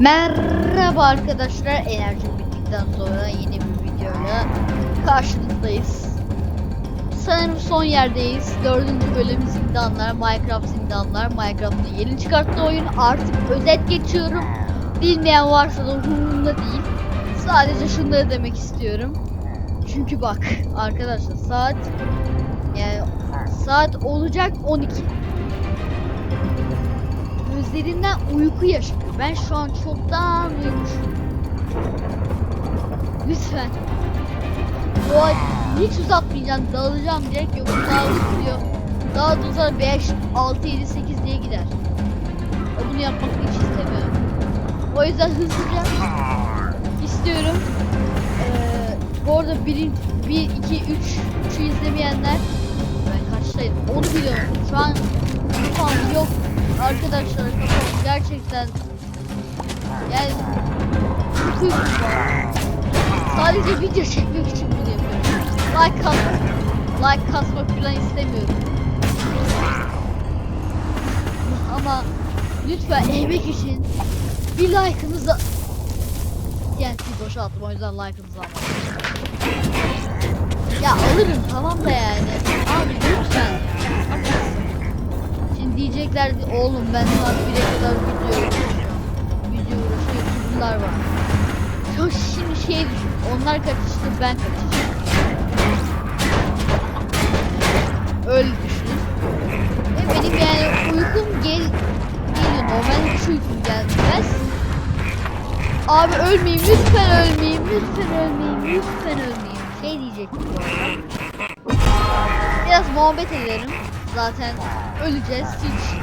Merhaba arkadaşlar. Enerji bittikten sonra yeni bir videoyla karşınızdayız. Sanırım son yerdeyiz. Dördüncü bölüm zindanlar, Minecraft zindanlar. Minecraft'ın yeni çıkarttığı oyun. Artık özet geçiyorum. Bilmeyen varsa da umurumda değil. Sadece şunları demek istiyorum. Çünkü bak arkadaşlar saat yani saat olacak 12 gözlerinden uyku yaşıyor. Ben şu an çoktan uyumuşum. Lütfen. Doğa hiç uzatmayacağım. Dağılacağım direkt yok. Daha uzuyor. Daha da uzar 5, 6, 7, 8 diye gider. Ya Bunu yapmak hiç istemiyorum. O yüzden hızlıca istiyorum. Ee, bu arada 1, 1 2, 3, 3'ü izlemeyenler ben kaçtayım onu biliyorum. Şu an kafam yok arkadaşlar gerçekten yani. Sadece video çekmek için bunu yapıyorum. Like kasmak, like kasmak falan istemiyorum. Ama lütfen emek için bir like'ınızı TNT boşalttım o yüzden like'ınızı almadım. Ya alırım tamam da yani. Abi lütfen Şimdi diyecekler oğlum ben saat 1'e kadar video uğraşıyorum. Video uğraşıyor bunlar var. Çok şimdi şey düşün. Onlar kaçıştı ben kaçıştım. Öyle düşünün. Ve benim yani uykum gel geliyor. Normalde hiç uykum gelmez. Abi ölmeyeyim lütfen ölmeyeyim lütfen ölmeyeyim lütfen ölmeyeyim. Şey diyecektim bu arada. Biraz muhabbet ederim. Zaten öleceğiz hiç.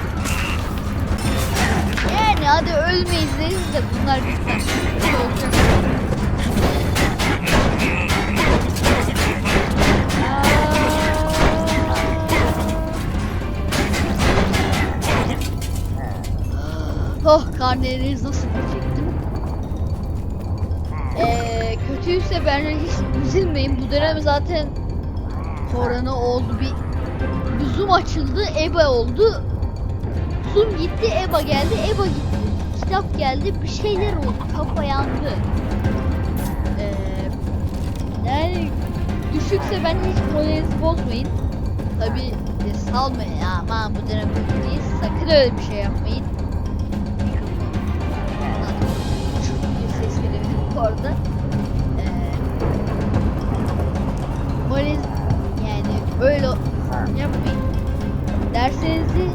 Yani hadi ölmeyiz deriz de bunlar bizden. Olacak. Aa. Oh karneleriniz nasıl diyecektim. Ee, kötüyse bence hiç üzülmeyin. Bu dönem zaten korona oldu bir zoom açıldı, EBA oldu. Zoom gitti, EBA geldi, EBA gitti. Kitap geldi, bir şeyler oldu, kafa yandı. Ee, yani düşükse ben hiç moralinizi bozmayın. Tabi e, salmayın aman bu dönem kötü değil. Sakın öyle bir şey yapmayın. Çok bir ses gelebilir bu arada. Derslerinizi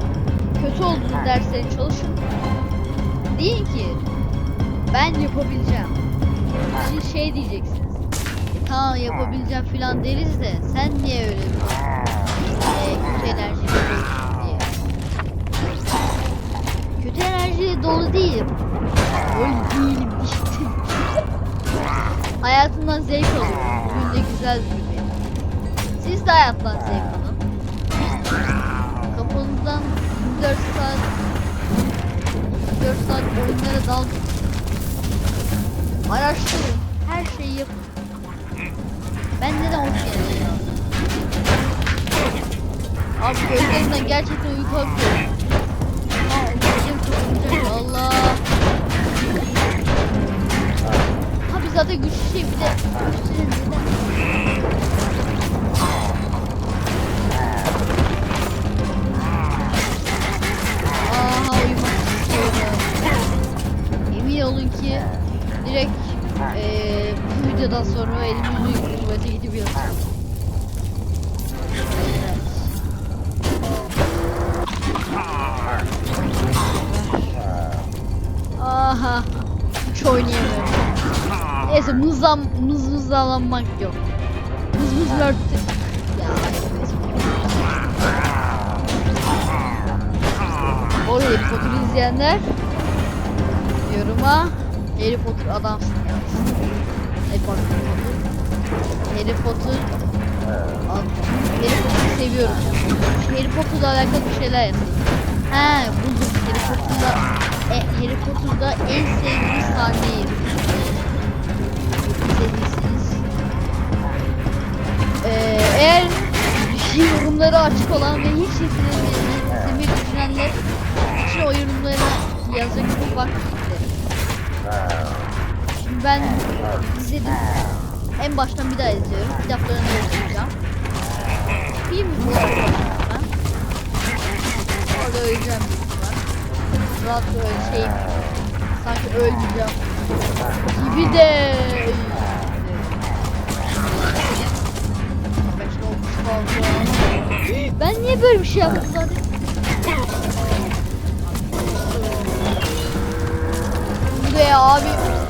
kötü olduğunuz dersleri çalışın. Deyin ki ben yapabileceğim. Siz şey diyeceksiniz. "E, tamam yapabileceğim filan deriz de sen niye öyle bir e, kötü dolusun diye. Kötü enerjiyle dolu değilim. Öyle değilim işte. Hayatımdan zevk alıyorum. Bugün de güzel bir gün. Siz de hayattan zevk alın. Kafanızdan 24 saat 24 saat oyunlara dalın. Araştırın. Her şeyi yapın. Ben neden hoş geldin Abi gözlerimden gerçekten uyku akıyor. Aa, gözlerim kapanacak. Allah. Abi zaten güçlü şey bir de gösterin neden? Direkt eee bu videodan sonra elimi yüzü tuvalete gidip yatacağım. Aha. Hiç oynayamıyorum. Neyse mızlam, mız mızlanmak yok. Mız mız örttü. Ya Harry Potter izleyenler yoruma Harry Potter adamsın yazsın. Harry Potter. Harry Potter Ad- Harry Potter'ı seviyorum. Harry Potter'la alakalı bir şeyler yazın. He buldum. Harry Potter'da e, Harry Potter'da en sevdiğim sahneyi izlediyseniz ee, eğer yorumları açık olan ve hiç izlemeyi düşünenler için o yorumlara yazacak çok vakit ben izledim. En baştan bir daha izliyorum. Önce izleyeceğim. Bir mi? Ben? Orada öleceğim ihtimal. Rahat böyle şey sanki ölmeyeceğim. Gibi de. Fazla. Ben niye böyle bir şey yaptım zaten? Ya abi?